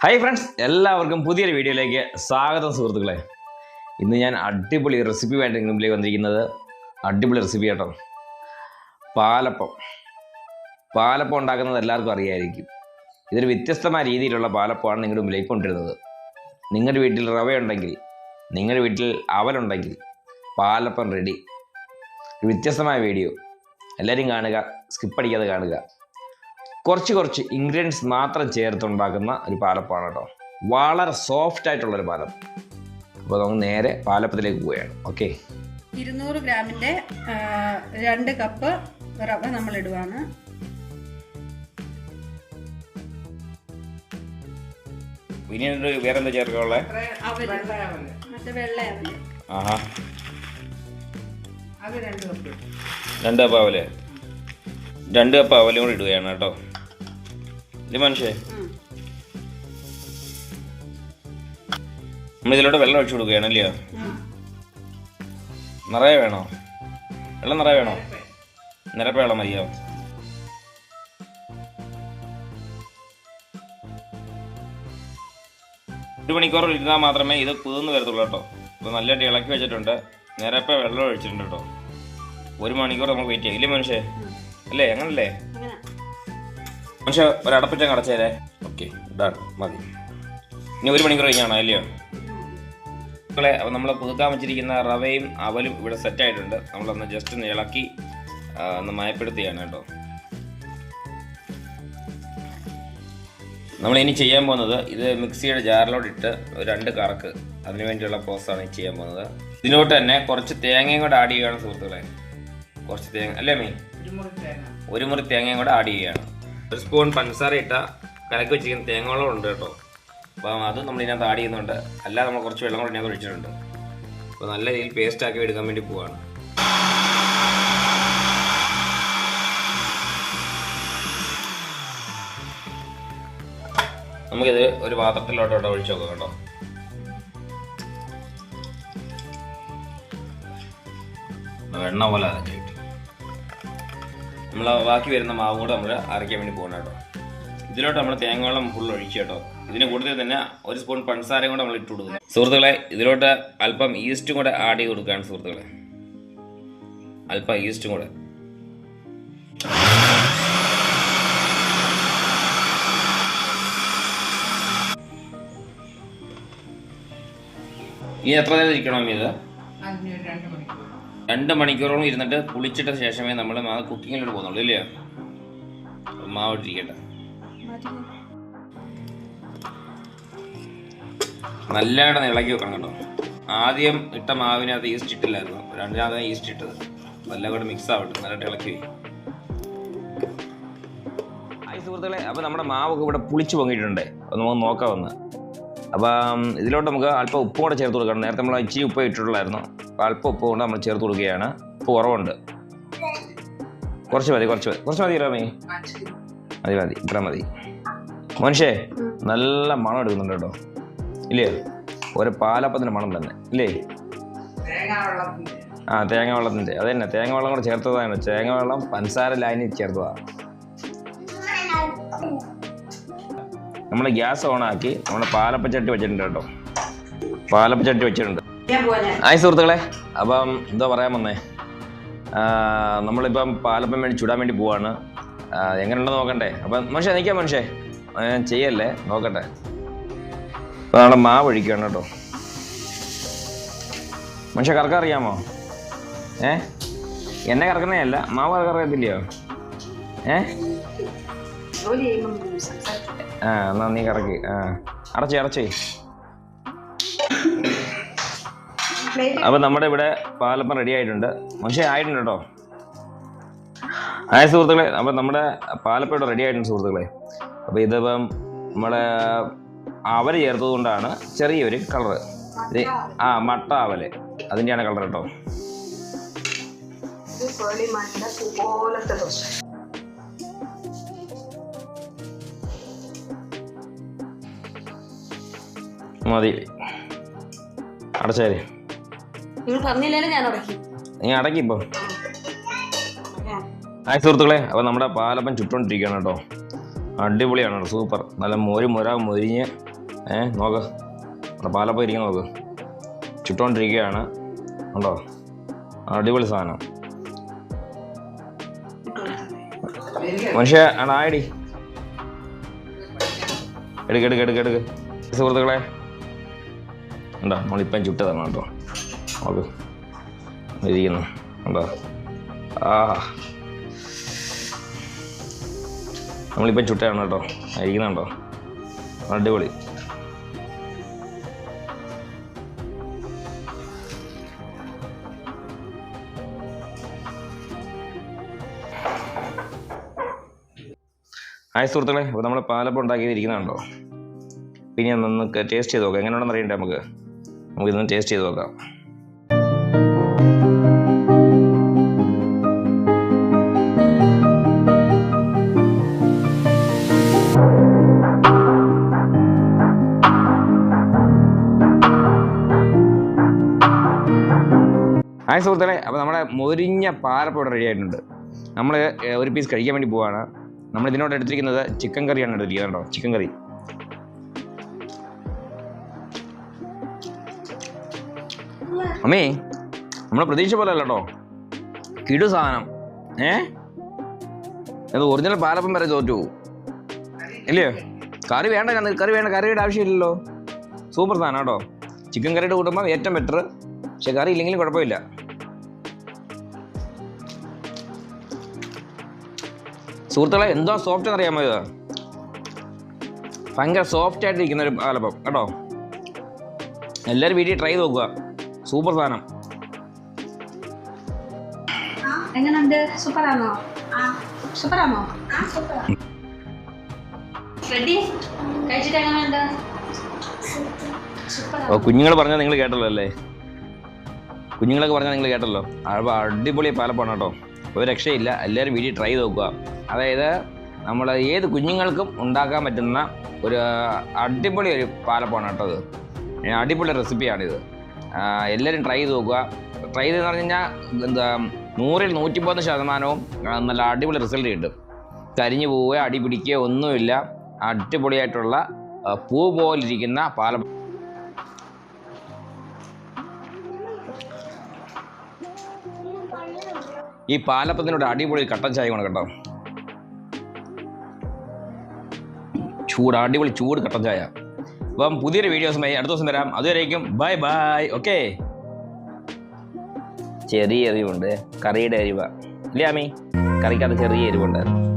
Hi friends എല്ലാവർക്കും പുതിയൊരു വീഡിയോയിലേക്ക് സ്വാഗതം സുഹൃത്തുക്കളെ. ഇന്ന് ഞാൻ അടിപൊളി റെസിപ്പി മുമ്പിലേക്ക് വന്നിരിക്കുന്നത് അടിപൊളി റെസിപ്പി കേട്ടോ പാലപ്പം. പാലപ്പം ഉണ്ടാക്കുന്നത് എല്ലാവർക്കും അറിയായിരിക്കും. ഇതൊരു വ്യത്യസ്തമായ രീതിയിലുള്ള പാലപ്പമാണ് നിങ്ങളുടെ മുമ്പിലേക്ക് കൊണ്ടിരുന്നത് നിങ്ങളുടെ വീട്ടിൽ റവയുണ്ടെങ്കിൽ നിങ്ങളുടെ വീട്ടിൽ അവലുണ്ടെങ്കിൽ പാലപ്പം റെഡി വ്യത്യസ്തമായ വീഡിയോ എല്ലാവരും കാണുക സ്കിപ്പ് അടിക്കാതെ കാണുക. കുറച്ച് കുറച്ച് ഇൻഗ്രീഡിയൻസ് മാത്രം ചേർത്തുണ്ടാക്കുന്ന ഒരു പാലപ്പാണ് കേട്ടോ. വളരെ സോഫ്റ്റ് ആയിട്ടുള്ളൊരു പാലം അപ്പോൾ നമുക്ക് നേരെ പാലപ്പത്തിലേക്ക് പോവുകയാണ്. ഓക്കെ ഇരുന്നൂറ് ഗ്രാമിന്റെ രണ്ട് കപ്പ് റവ നമ്മൾ ഇടുവാണ് പിന്നീട് വേറെ എന്താ ആഹാ. രണ്ട് കപ്പ് അവൽ. രണ്ട് കപ്പ് അവലും കൂടി ഇടുകയാണ് കേട്ടോ. മനുഷ്യേ നമ്മൾ ഇതിലോട്ട് വെള്ളം ഒഴിച്ചു കൊടുക്കുകയാണ് അല്ലയോ നിറയെ വേണോ? വെള്ളം നിറയെ വേണോ? നിരപ്പ വെള്ളം മതിയോ? ഒരു മണിക്കൂർ ഇരുന്നാൽ മാത്രമേ ഇത് കുതിർന്ന് വരത്തുള്ളൂ കേട്ടോ. അപ്പോൾ നല്ലതായിട്ട് ഇളക്കി വെച്ചിട്ടുണ്ട്. നിരപ്പ വെള്ളം ഒഴിച്ചിട്ടുണ്ട് കേട്ടോ. ഒരു മണിക്കൂർ നമ്മൾ വെയിറ്റ് ചെയ്യാം. ഇല്ലേ മനുഷ്യ? അല്ലേ? അങ്ങനല്ലേ? മനുഷ്യ ഒരടപ്പിച്ച കടച്ചേരെ. ഓക്കെ ഡൺ മതി. ഇനി ഒരു മണിക്കൂർ കഴിഞ്ഞാണോ അല്ലയോ? മക്കളെ അപ്പോൾ നമ്മൾ പുതുക്കാൻ വെച്ചിരിക്കുന്ന റവയും അവലും ഇവിടെ സെറ്റ് ആയിട്ടുണ്ട്. നമ്മളൊന്ന് ജസ്റ്റ് ഒന്ന് ഇളക്കി ഒന്ന് മയപ്പെടുത്തുകയാണ് കേട്ടോ. നമ്മൾ ഇനി ചെയ്യാൻ പോകുന്നത് ഇത് മിക്സിയുടെ ജാറിലോട്ട് ഇട്ട് ഒരു രണ്ട് കറക്ക്. അതിന് വേണ്ടിയുള്ള പ്രോസസ്സാണ് ഈ ചെയ്യാൻ പോകുന്നത്. ഇതിലോട്ട് തന്നെ കുറച്ച് തേങ്ങയും കൂടെ ആഡ് ചെയ്യുകയാണ് സുഹൃത്തുക്കളെ. കുറച്ച് തേങ്ങ അല്ലേ മീ ഒരു മുറി തേങ്ങയും കൂടെ ആഡ് ചെയ്യുകയാണ്. ഒരു സ്പൂൺ പഞ്ചസാര ഇട്ട കലക്കി വെച്ചിരിക്കുന്ന തേങ്ങകളും ഉണ്ട് കേട്ടോ. അപ്പം അത് നമ്മൾ ഇതിനകത്ത് ആഡ് ചെയ്യുന്നുണ്ട്. അല്ലാതെ നമ്മൾ കുറച്ച് വെള്ളം കൂടെ ഇതിനകത്ത് ഒഴിച്ചിട്ടുണ്ട്. അപ്പോൾ നല്ല രീതിയിൽ പേസ്റ്റ് ആക്കി എടുക്കാൻ വേണ്ടി പോവാണ്. നമുക്കിത് ഒരു പാത്രത്തിലോട്ടോട്ട് ഒഴിച്ചു നോക്കാം കേട്ടോ. വെണ്ണ പോലെ അരച്ചിട്ട് നമ്മൾ ബാക്കി വരുന്ന മാവും കൂടെ നമ്മൾ അരയ്ക്കാൻ വേണ്ടി പോകണം കേട്ടോ. ഇതിലോട്ട് നമ്മൾ തേങ്ങവെള്ളം ഫുൾ ഒഴിക്കുക കേട്ടോ. ഇതിന് കൂടുതൽ തന്നെ ഒരു സ്പൂൺ പഞ്ചസാരയും കൂടെ നമ്മൾ ഇട്ട് കൊടുക്കുന്നു സുഹൃത്തുക്കളെ ഇതിലോട്ട് അല്പം ഈസ്റ്റും കൂടെ ആഡ് ചെയ്ത് കൊടുക്കുകയാണ് സുഹൃത്തുക്കളെ. അല്പം ഈസ്റ്റും കൂടെ. ഇനി എത്ര നേരം ഇരിക്കണം ഇത് രണ്ട് മണിക്കൂറോളം ഇരുന്നിട്ട് പുളിച്ചിട്ട ശേഷമേ നമ്മൾ മാവ് കുക്കിങ്ങിലോട്ട് പോകുന്നുള്ളൂ ഇല്ലേ മാവിട്ടിരിക്കട്ടെ നല്ല നല്ലതായിട്ട് ഇളക്കി വെക്കണം കേട്ടോ. ആദ്യം ഇട്ട മാവിനകത്ത് ഈസ്റ്റ് ഇട്ടില്ലായിരുന്നു. രണ്ടാമത് ഈസ്റ്റ് ഇട്ടത്. എല്ലാം കൂടെ മിക്സ് ആവട്ടെ നല്ലതായിട്ട് ഇളക്കി ഹായ് സുഹൃത്തുക്കളെ അപ്പോൾ നമ്മുടെ മാവൊക്കെ ഇവിടെ പുളിച്ച് പൊങ്ങിയിട്ടുണ്ട്. അപ്പോൾ നമുക്ക് നോക്കാം ഒന്ന്. അപ്പം ഇതിലോട്ട് നമുക്ക് അല്പം ഉപ്പും കൂടെ ചേർത്ത് കൊടുക്കണം നേരത്തെ നമ്മൾ ഇച്ചിരി ഉപ്പ് ഇട്ടിട്ടുള്ളായിരുന്നു. അല്പം ഉപ്പ് കൊണ്ട് നമ്മൾ ചേർത്ത് കൊടുക്കുകയാണ്. ഉപ്പ് കുറവുണ്ട്. കുറച്ച് മതി കുറച്ച് മതി. കുറച്ച് മതി രാമേ മതി മതി. ഇത്ര മതി. മനുഷ്യേ നല്ല മണം എടുക്കുന്നുണ്ട് കേട്ടോ. ഇല്ലേ? ഒരു പാലപ്പത്തിന്റെ മണം തന്നെ. ഇല്ലേ? ആ തേങ്ങ വെള്ളത്തിന്റെ. അത് തന്നെ. തേങ്ങ വെള്ളം കൂടെ ചേർത്തതാണ് തേങ്ങ വെള്ളം പഞ്ചസാര ലൈനിൽ ചേർത്തതാണ് നമ്മൾ ഗ്യാസ് ഓണാക്കി നമ്മുടെ പാലപ്പച്ചട്ടി വെച്ചിട്ടുണ്ട് കേട്ടോ. പാലപ്പച്ചട്ടി വെച്ചിട്ടുണ്ട്. ആയി സുഹൃത്തുക്കളെ. അപ്പം എന്താ പറയാൻ വന്നേ? നമ്മളിപ്പം പാലപ്പം വേണ്ടി ചുടാൻ വേണ്ടി പോവാണ്. എങ്ങനെയുണ്ടോ എങ്ങനെയുണ്ടെന്ന് നോക്കണ്ടേ? അപ്പം മനുഷ്യ നിൽക്കാം മനുഷ്യ. ഞാൻ ചെയ്യല്ലേ? നോക്കട്ടെ. അപ്പം നാളെ മാവ് ഒഴിക്കുകയാണ് കേട്ടോ. മനുഷ്യ കറക്കം അറിയാമോ? ഏ? എന്നെ കറക്കുന്നതല്ല മാവ് കറക്കറിയത്തില്ലയോ ഏ? ആ എന്നാ നീ കറക്കി. ആ അടച്ചേ അടച്ചേ. അപ്പൊ നമ്മുടെ ഇവിടെ പാലപ്പം റെഡി ആയിട്ടുണ്ട്. മനുഷ്യ ആയിട്ടുണ്ട് കേട്ടോ. ആയ സുഹൃത്തുക്കളെ. അപ്പൊ നമ്മുടെ പാലപ്പം ഇവിടെ റെഡി ആയിട്ടുണ്ട് സുഹൃത്തുക്കളെ. അപ്പൊ ഇതിപ്പം നമ്മളെ അവൽ ചേർത്തത് കൊണ്ടാണ് ചെറിയൊരു കളറ് ആ മട്ട അവൽ അതിന്റെയാണ് കളർ കേട്ടോ. മതി. അടച്ചേര്. നിങ്ങൾ പറഞ്ഞില്ലേലും ഞാൻ അടക്കി. നീ അടക്കി ഇപ്പൊ. ഹായ് സുഹൃത്തുക്കളെ അപ്പോൾ നമ്മുടെ പാലപ്പം ചുറ്റോണ്ടിരിക്കണം കേട്ടോ. അടിപൊളിയാണ് കേട്ടോ സൂപ്പർ. നല്ല മോരും മൊര മൊരിഞ്ഞ് ഏ നോക്ക്. നമ്മുടെ പാലപ്പം ഇരിക്കുന്ന നോക്ക്. ചുട്ടോണ്ടിരിക്കുകയാണ് ഉണ്ടോ അടിപൊളി സാധനം. മനുഷ്യ ആണ് ആയിടി. എടുക്ക എടുക്ക എടുക്ക എടുക്ക. സുഹൃത്തുക്കളെ ഉണ്ടോ നമ്മളിപ്പം ചുട്ടതാണ് കേട്ടോ. നോക്ക് ഇരിക്കുന്നു എന്താ ആ നമ്മളിപ്പം ചുട്ടയാണ് കേട്ടോ. ഇരിക്കുന്നുണ്ടോ അടിപൊളി. ആയ സുഹൃത്തുക്കളെ അപ്പോൾ നമ്മൾ പാലപ്പം ഉണ്ടാക്കിയത് ഇരിക്കുന്നുണ്ടോ പിന്നെ നമുക്ക് ടേസ്റ്റ് ചെയ്ത് നോക്കാം. എങ്ങനെയുണ്ടെന്ന് അറിയണ്ടേ നമുക്ക്? നമുക്കിതൊന്ന് ടേസ്റ്റ് ചെയ്ത് നോക്കാം. ഹായ് സുഹൃത്തുക്കളെ അപ്പോൾ നമ്മുടെ മൊരിഞ്ഞ പാലപ്പം ഇവിടെ റെഡി ആയിട്ടുണ്ട് നമ്മൾ ഒരു പീസ് കഴിക്കാൻ വേണ്ടി പോവാണ്. നമ്മൾ ഇതിനോട് എടുത്തിരിക്കുന്നത് ചിക്കൻ കറിയാണ് എടുത്തിരിക്കുന്നത് കേട്ടോ ചിക്കൻ കറി അമ്മേ നമ്മൾ പ്രതീക്ഷ പോലെ അല്ല കേട്ടോ. കിടു സാധനം. ഏ? അത് ഒറിജിനൽ പാലപ്പം വരെ തോറ്റു. ഇല്ലയോ കറി വേണ്ട കറി വേണ്ട കറിയുടെ ആവശ്യമില്ലല്ലോ. സൂപ്പർ സാധനം കേട്ടോ. ചിക്കൻ കറിയുടെ കൂട്ടുമ്പോൾ ഏറ്റവും ബെറ്റർ പക്ഷെ കറി ഇല്ലെങ്കിലും കുഴപ്പമില്ല. സുഹൃത്തുക്കളെ എന്തോ സോഫ്റ്റ് എന്നറിയാമോ ഇത്? ഭയങ്കര സോഫ്റ്റ് ആയിട്ടിരിക്കുന്ന ഒരു ആലപ്പം കേട്ടോ? എല്ലാവരും വീട്ടിൽ ട്രൈ നോക്കുക. സൂപ്പർ സാധനം. എങ്ങനെയുണ്ട്? സൂപ്പറാണോ. അപ്പോൾ കുഞ്ഞുങ്ങൾ പറഞ്ഞാൽ നിങ്ങൾ കേട്ടല്ലോ അല്ലേ? കുഞ്ഞുങ്ങളൊക്കെ പറഞ്ഞാൽ നിങ്ങൾ കേട്ടല്ലോ. അപ്പോൾ അടിപൊളി പാലപ്പാണ് കേട്ടോ. ഒരു രക്ഷയില്ല. എല്ലാവരും വീട്ടിൽ ട്രൈ നോക്കുക. അതായത് നമ്മൾ ഏത് കുഞ്ഞുങ്ങൾക്കും ഉണ്ടാക്കാൻ പറ്റുന്ന ഒരു അടിപൊളി ഒരു പാലപ്പാണ് കേട്ടോ ഞാൻ അടിപൊളി റെസിപ്പിയാണിത്. എല്ലാവരും ട്രൈ ചെയ്ത് നോക്കുക. ട്രൈ ചെയ്തെന്ന് പറഞ്ഞു കഴിഞ്ഞാൽ എന്താ നൂറിൽ നൂറ്റിപ്പത്ത് ശതമാനവും നല്ല അടിപൊളി റിസൾട്ട് കിട്ടും. കരിഞ്ഞു പോവുകയോ അടി പിടിക്കുകയോ ഒന്നുമില്ല. അടിപൊളിയായിട്ടുള്ള പൂ പോലിരിക്കുന്ന പാലപ്പം ഈ പാലപ്പത്തിനോട് അടിപൊളി കട്ടൻ ചായ കൊണ്ട് കേട്ടോ. ചൂട് അടിപൊളി ചൂട് കട്ടൻ ചായ. അപ്പം പുതിയൊരു വീഡിയോസുമായി അടുത്ത ദിവസം വരാം. അതുവരേക്കും ബൈ ബൈ. ഓക്കെ? ചെറിയ എരിവുണ്ട്. കറിയുടെ എരിവ. ഇല്ലേ ആമി? കറിക്കകത്ത് ചെറിയ എരിവുണ്ടായിരുന്നു